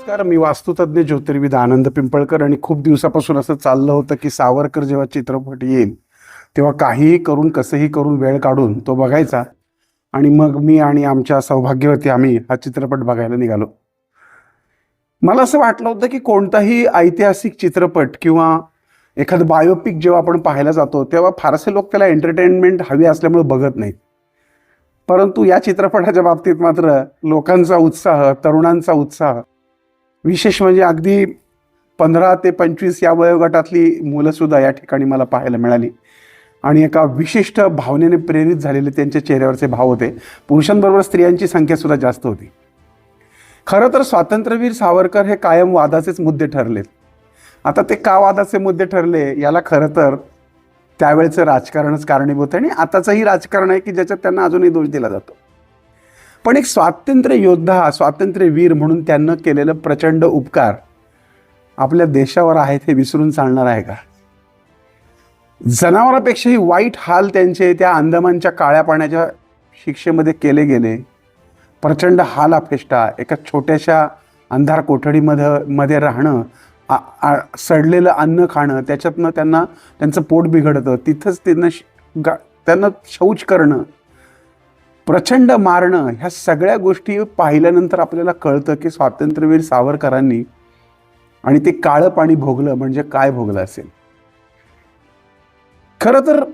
नमस्कार मी वास्तुतज्ञ ज्योतिर्विद आनंद पिंपळकर आणि खूप दिवसापासून असं चाललं होतं की सावरकर जेव्हा चित्रपट येईल तेव्हा काहीही करून कसंही करून वेळ काढून तो बघायचा आणि मग मी आणि आमच्या सौभाग्यवती आम्ही हा चित्रपट बघायला निघालो. मला असं वाटलं होतं की कोणताही ऐतिहासिक चित्रपट किंवा एखादं बायोपिक जेव्हा आपण पाहायला जातो तेव्हा फारसे लोक त्याला एंटरटेनमेंट हवी असल्यामुळे बघत नाहीत. परंतु या चित्रपटाच्या बाबतीत मात्र लोकांचा उत्साह तरुणांचा उत्साह विशेष म्हणजे अगदी पंधरा ते पंचवीस या वयोगटातली मुलंसुद्धा या ठिकाणी मला पाहायला मिळाली. आणि एका विशिष्ट भावनेने प्रेरित झालेले त्यांच्या चेहऱ्यावरचे भाव होते. पुरुषांबरोबर स्त्रियांची संख्यासुद्धा जास्त होती. खरं तर स्वातंत्र्यवीर सावरकर हे कायम वादाचेच मुद्दे ठरलेत. आता ते का वादाचे मुद्दे ठरले याला खरं तर त्यावेळेचं राजकारणच कारणीभूत आहे आणि आताचंही राजकारण आहे की ज्याच्यात त्यांना अजूनही दोष दिला जातो. पण एक स्वातंत्र्य योद्धा स्वातंत्र्यवीर म्हणून त्यांना केलेलं प्रचंड उपकार आपल्या देशावर आहेत हे विसरून चालणार आहे का? जनावरापेक्षाही वाईट हाल त्यांचे त्या अंदमानच्या काळ्या पाण्याच्या शिक्षेमध्ये केले गेले. प्रचंड हाल अपेष्टा एका छोट्याशा अंधार कोठडीमध्ये मध्ये राहणं सडलेलं अन्न खाणं त्याच्यातनं त्यांना त्यांचं पोट बिघडतं. तिथंच त्यांना श- गा त्यांना शौच करणं प्रचंड मारणं ह्या सगळ्या गोष्टी पाहिल्यानंतर आपल्याला कळतं की स्वातंत्र्यवीर सावरकरांनी आणि ते काळं पाणी भोगलं म्हणजे काय भोगलं असेल. खरं तर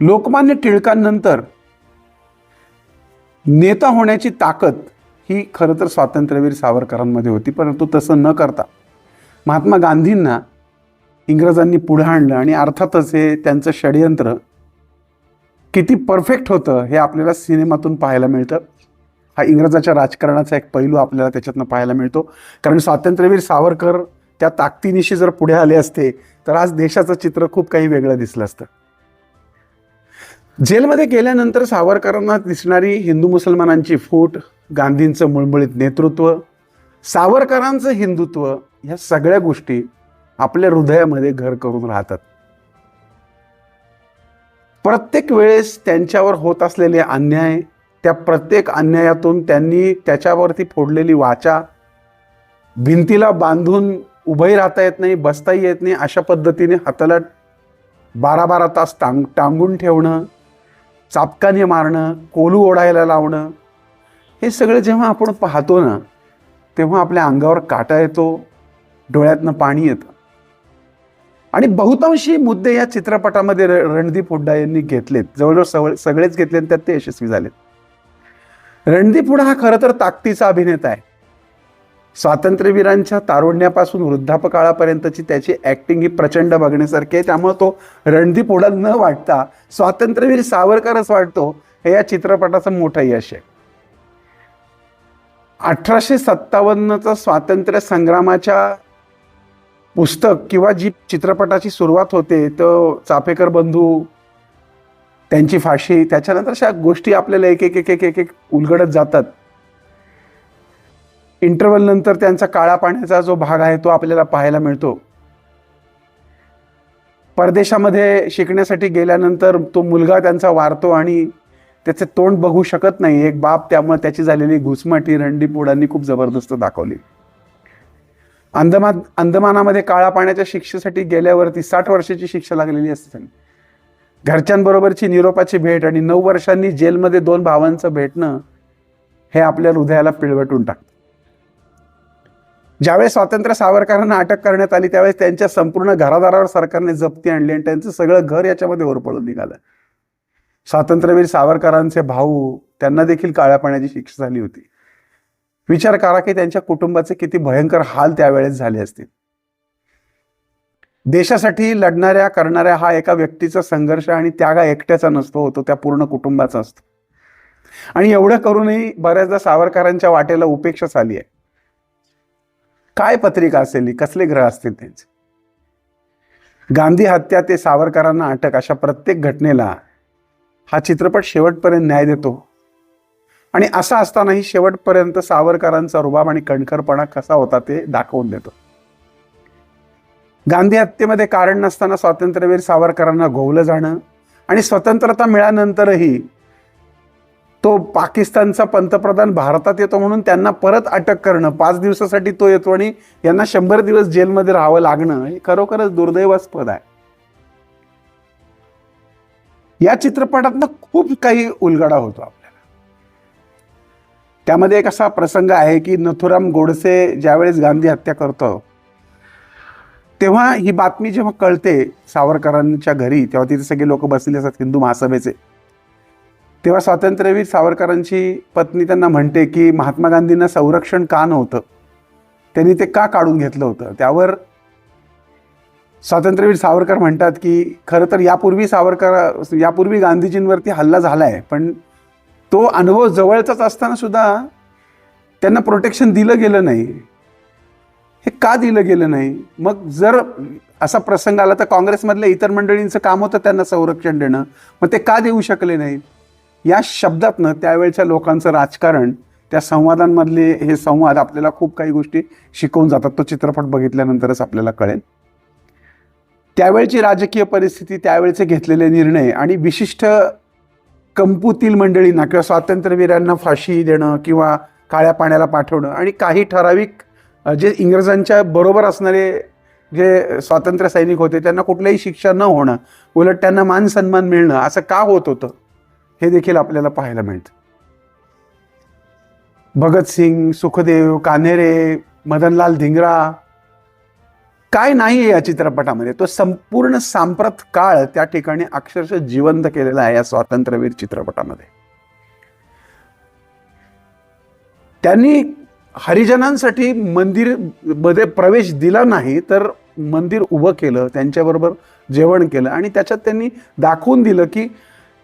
लोकमान्य टिळकांनंतर नेता होण्याची ताकद ही खरं तर स्वातंत्र्यवीर सावरकरांमध्ये होती परंतु तसं न करता महात्मा गांधींना इंग्रजांनी पुढे आणलं आणि अर्थातच हे त्यांचं षडयंत्र किती परफेक्ट होतं हे आपल्याला सिनेमातून पाहायला मिळतं. हा इंग्रजाच्या राजकारणाचा एक पैलू आपल्याला त्याच्यातनं पाहायला मिळतो. कारण स्वातंत्र्यवीर सावरकर त्या ताकदीनिशी जर पुढे आले असते तर आज देशाचं चित्र खूप काही वेगळं दिसलं असतं. जेलमध्ये गेल्यानंतर सावरकरांना दिसणारी हिंदू मुसलमानांची फूट गांधींचं मुळमुळीत नेतृत्व सावरकरांचं हिंदुत्व ह्या सगळ्या गोष्टी आपल्या हृदयामध्ये घर करून राहतात. प्रत्येक वेळेस त्यांच्यावर होत असलेले अन्याय त्या प्रत्येक अन्यायातून त्यांनी त्याच्यावरती फोडलेली वाचा भिंतीला बांधून उभंही राहता येत नाही बसताही येत नाही अशा पद्धतीने हाताला बारा बारा तास टांग टांगून ठेवणं चापकाने मारणं कोलू ओढायला लावणं हे सगळं जेव्हा आपण पाहतो ना तेव्हा आपल्या अंगावर काटा येतो डोळ्यातनं पाणी येतं. आणि बहुतांशी मुद्दे या चित्रपटामध्ये र- रणदीप हुड्डा यांनी घेतलेत. जवळजवळ सवळ सगळेच घेतले आणि त्यात ते यशस्वी झालेत. रणदीप हुडा हा खरं तर ताकदीचा अभिनेता आहे. स्वातंत्र्यवीरांच्या तारुण्यापासून वृद्धापकाळापर्यंतची त्याची ॲक्टिंग ही प्रचंड बघण्यासारखी आहे. त्यामुळे तो रणदीप हुडा न वाटता स्वातंत्र्यवीर सावरकरच वाटतो हे या चित्रपटाचं मोठं यश आहे. अठराशे सत्तावन्नचं स्वातंत्र्य संग्रामाच्या पुस्तक किंवा जी चित्रपटाची सुरुवात होते तो चाफेकर बंधू त्यांची फाशी त्याच्यानंतर अशा गोष्टी आपल्याला एक एक एक एक एक एक उलगडत जातात. इंटरवल नंतर त्यांचा काळा पाण्याचा जो भाग आहे तो आपल्याला पाहायला मिळतो. परदेशामध्ये शिकण्यासाठी गेल्यानंतर तो मुलगा त्यांचा वारतो आणि त्याचे तोंड बघू शकत नाही. एक बाप त्यामुळे त्याची झालेली घुसमाटी रणडी पोडांनी खूप जबरदस्त दाखवली. अंदमान अंदमानामध्ये काळा पाण्याच्या शिक्षेसाठी गेल्यावरती साठ वर्षाची शिक्षा लागलेली असते त्यांनी. घरच्यांबरोबरची निरोपाची भेट आणि नऊ वर्षांनी जेलमध्ये दोन भावांचं भेटणं हे आपल्या हृदयाला पिळवटून टाकतं. ज्यावेळेस स्वातंत्र्य सावरकरांना अटक करण्यात आली त्यावेळेस त्यांच्या संपूर्ण घरादारावर सरकारने जप्ती आणली आणि त्यांचं सगळं घर याच्यामध्ये ओरपळून निघालं. स्वातंत्र्यवीर सावरकरांचे भाऊ त्यांना देखील काळ्या पाण्याची शिक्षा झाली होती. विचार करा की त्यांच्या कुटुंबाचे किती भयंकर हाल त्यावेळेस झाले असतील. देशासाठी लढणाऱ्या करणाऱ्या हा एका व्यक्तीचा संघर्ष आणि त्यागा एकट्याचा नसतो होतो त्या पूर्ण कुटुंबाचा असतो. आणि एवढं करूनही बऱ्याचदा सावरकरांच्या वाटेला उपेक्षा झाली आहे. काय पत्रिका असेल कसले ग्रह असतील त्यांचे? गांधी हत्या ते सावरकरांना अटक अशा प्रत्येक घटनेला हा चित्रपट शेवटपर्यंत न्याय देतो. आणि असा असतानाही शेवटपर्यंत सावरकरांचा रुबाब आणि कणखरपणा कसा होता ते दाखवून देतो. गांधी हत्येमध्ये कारण नसताना स्वातंत्र्यवीर सावरकरांना घोवलं जाणं आणि स्वतंत्रता मिळाल्यानंतरही तो पाकिस्तानचा पंतप्रधान भारतात येतो म्हणून त्यांना परत अटक करणं पाच दिवसासाठी तो येतो आणि यांना शंभर दिवस जेलमध्ये राहावं लागणं हे खरोखरच दुर्दैवास्पद आहे. या चित्रपटातनं खूप काही उलगडा होतो आपल्या त्यामध्ये एक असा प्रसंग आहे की नथुराम गोडसे ज्यावेळेस गांधी हत्या करतो तेव्हा ही बातमी जेव्हा कळते सावरकरांच्या घरी तेव्हा तिथे सगळे लोक बसलेले असतात हिंदू महासभेचे. तेव्हा स्वातंत्र्यवीर सावरकरांची पत्नी त्यांना म्हणते की महात्मा गांधींना संरक्षण का नव्हतं? त्यांनी ते का काढून घेतलं होतं? त्यावर स्वातंत्र्यवीर सावरकर म्हणतात की खरं तर यापूर्वी सावरकर यापूर्वी गांधीजींवरती हल्ला झाला आहे पण तो अनुभव जवळचाच असताना सुद्धा त्यांना प्रोटेक्शन दिलं गेलं नाही. हे का दिलं गेलं नाही? मग जर असा प्रसंग आला तर काँग्रेसमधल्या इतर मंडळींचं काम होतं त्यांना संरक्षण देणं. मग ते का देऊ शकले नाही? या शब्दातनं त्यावेळच्या लोकांचं राजकारण त्या संवादांमधले हे संवाद आपल्याला खूप काही गोष्टी शिकवून जातात. तो चित्रपट बघितल्यानंतरच आपल्याला कळेल. त्यावेळची राजकीय परिस्थिती त्यावेळचे घेतलेले निर्णय आणि विशिष्ट कंपूतील मंडळींना किंवा स्वातंत्र्यवीरांना फाशी देणं किंवा काळ्या पाण्याला पाठवणं आणि काही ठराविक जे इंग्रजांच्या बरोबर असणारे जे स्वातंत्र्य सैनिक होते त्यांना कुठल्याही शिक्षा न होणं उलट त्यांना मान सन्मान मिळणं असं का होत होतं हे देखील आपल्याला पाहायला मिळतं. भगतसिंग सुखदेव कान्हेरे मदनलाल धिंगरा काय नाही आहे या चित्रपटामध्ये? तो संपूर्ण सांप्रत काळ त्या ठिकाणी अक्षरशः जिवंत केलेला आहे या स्वातंत्र्यवीर चित्रपटामध्ये. त्यांनी हरिजनांसाठी मंदिरमध्ये प्रवेश दिला नाही तर मंदिर उभं केलं त्यांच्याबरोबर जेवण केलं आणि त्याच्यात त्यांनी दाखवून दिलं की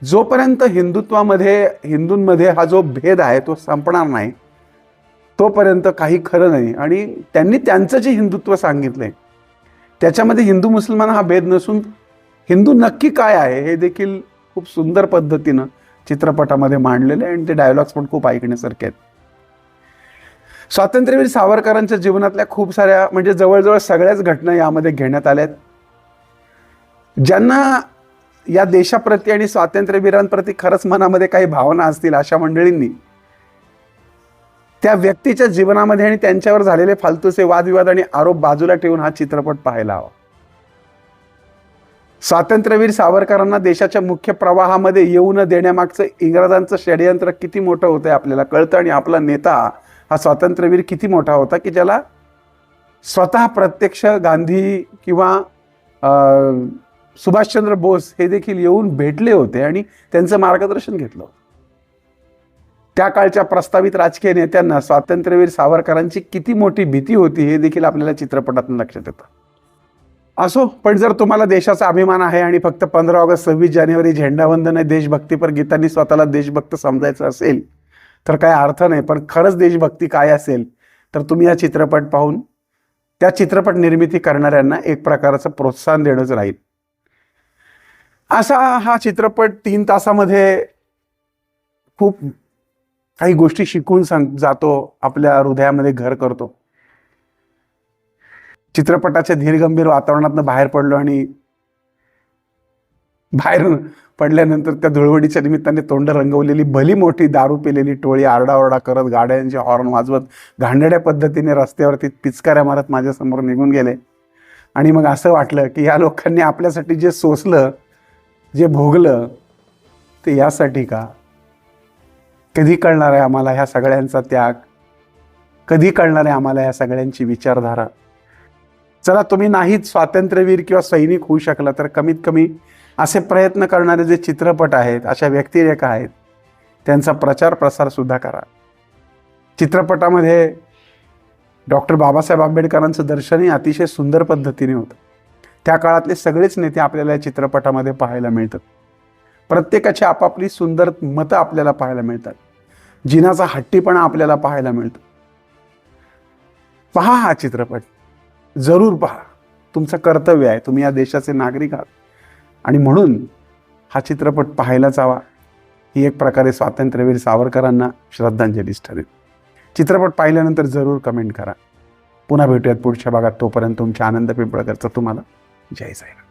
जोपर्यंत हिंदुत्वामध्ये हिंदूंमध्ये हा जो भेद आहे तो संपणार नाही तोपर्यंत काही खरं नाही. आणि त्यांनी त्यांचं जे हिंदुत्व सांगितलं आहे त्याच्यामध्ये हिंदू मुसलमान हा भेद नसून हिंदू नक्की काय आहे हे देखील खूप सुंदर पद्धतीनं चित्रपटामध्ये मांडलेले आहे आणि ते डायलॉग्स पण खूप ऐकण्यासारखे आहेत. स्वातंत्र्यवीर सावरकरांच्या जीवनातल्या खूप साऱ्या म्हणजे जवळजवळ सगळ्याच घटना यामध्ये घेण्यात आल्यात ज्यांना या देशाप्रती आणि स्वातंत्र्यवीरांप्रती खरंच मनामध्ये काही भावना असतील अशा मंडळींनी त्या व्यक्तीच्या जीवनामध्ये आणि त्यांच्यावर झालेले फालतूचे वादविवाद आणि आरोप बाजूला ठेवून हा चित्रपट पाहायला हवा. स्वातंत्र्यवीर सावरकरांना देशाच्या मुख्य प्रवाहामध्ये येऊ न देण्यामागचं इंग्रजांचं षडयंत्र किती मोठं होतं आहे आपल्याला कळतं आणि आपला नेता हा स्वातंत्र्यवीर किती मोठा होता की ज्याला स्वतः प्रत्यक्ष गांधी किंवा सुभाषचंद्र बोस हे देखील येऊन भेटले होते आणि त्यांचं मार्गदर्शन घेतलं होतं. त्या काळच्या प्रस्तावित राजकीय नेत्यांना स्वातंत्र्यवीर सावरकरांची किती मोठी भीती होती हे देखील आपल्याला चित्रपटातून लक्षात येतं. असो पण जर तुम्हाला देशाचा अभिमान आहे आणि फक्त पंधरा ऑगस्ट सव्वीस जानेवारी झेंडावंदन आहे देशभक्तीपर गीतांनी स्वतःला देशभक्त समजायचं असेल तर काय अर्थ नाही पण खरंच देशभक्ती काय असेल तर तुम्ही हा चित्रपट पाहून त्या चित्रपट निर्मिती करणाऱ्यांना एक प्रकारचं प्रोत्साहन देणंच राहील. असा हा चित्रपट तीन तासामध्ये खूप काही गोष्टी शिकून सांग जातो आपल्या हृदयामध्ये घर करतो. चित्रपटाच्या धीरगंभीर वातावरणातनं बाहेर पडलो आणि बाहेर पडल्यानंतर त्या धुळवडीच्या निमित्ताने तोंड रंगवलेली भली मोठी दारू पिलेली टोळी आरडाओरडा करत गाड्यांचे हॉर्न वाजवत घाणेरड्या पद्धतीने रस्त्यावरती पिचकाऱ्या मारत माझ्यासमोर निघून गेले. आणि मग असं वाटलं की या लोकांनी आपल्यासाठी जे सोसलं जे भोगलं ते यासाठी का? कधी कळणार आहे आम्हाला ह्या सगळ्यांचा त्याग? कधी कळणार आहे आम्हाला ह्या सगळ्यांची विचारधारा? चला तुम्ही नाहीच स्वातंत्र्यवीर किंवा सैनिक होऊ शकला तर कमीत कमी असे प्रयत्न करणारे जे चित्रपट आहेत अशा व्यक्तिरेखा आहेत त्यांचा प्रचार प्रसार सुद्धा करा. चित्रपटामध्ये डॉक्टर बाबासाहेब आंबेडकरांचं दर्शनही अतिशय सुंदर पद्धतीने होतं. त्या काळातले सगळेच नेते आपल्याला या चित्रपटामध्ये पाहायला मिळतात. प्रत्येकाची आपापली सुंदर मतं आपल्याला पाहायला मिळतात. जिनाचा हट्टीपणा आपल्याला पाहायला मिळतो. पहा हा चित्रपट. जरूर पहा. तुमचं कर्तव्य आहे. तुम्ही या देशाचे नागरिक आहात. आणि म्हणून हा चित्रपट पाहायलाच हवा. ही एक प्रकारे स्वातंत्र्यवीर सावरकरांना श्रद्धांजलीच ठरेल. चित्रपट पाहिल्यानंतर जरूर कमेंट करा. पुन्हा भेटूयात पुढच्या भागात. तोपर्यंत तुमच्या आनंद पिंपळकरचा तुम्हाला. जय साहेब